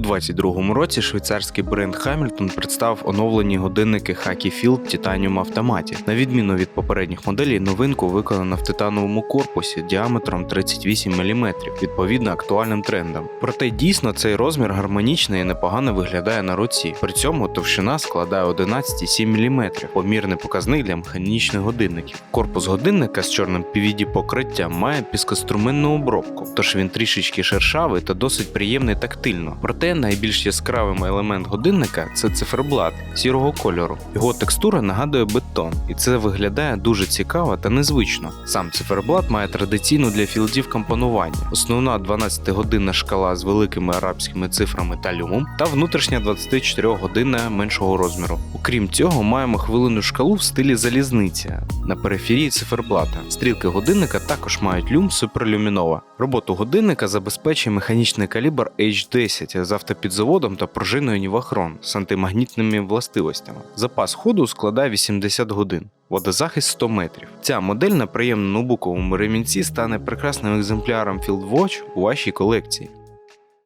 22-му році швейцарський бренд Hamilton представив оновлені годинники Hacky Field Titanium автоматі. На відміну від попередніх моделей, новинку виконано в титановому корпусі діаметром 38 мм, відповідно актуальним трендам. Проте дійсно цей розмір гармонічний і непогано виглядає на руці. При цьому товщина складає 11,7 мм, помірний показник для механічних годинників. Корпус годинника з чорним PVD покриттям має піскоструменну обробку, тож він трішечки шершавий та досить приємний тактильно. Проте найбільш яскравим елемент годинника це циферблат сірого кольору. Його текстура нагадує бетон, і це виглядає дуже цікаво та незвично. Сам циферблат має традиційну для філдів компонування, основна 12-годинна шкала з великими арабськими цифрами та люмом, та внутрішня 24-годинна меншого розміру. Окрім цього, маємо хвилинну шкалу в стилі залізниці на периферії циферблата. Стрілки годинника також мають люм суперлюмінова. Роботу годинника забезпечує механічний калібр H10 з автопідзаводом та пружиною Нівахрон з антимагнітними властивостями. Запас ходу складає 80 годин. Водозахист 100 метрів. Ця модель на приємному ноутбуковому ремінці стане прекрасним екземпляром FieldWatch у вашій колекції.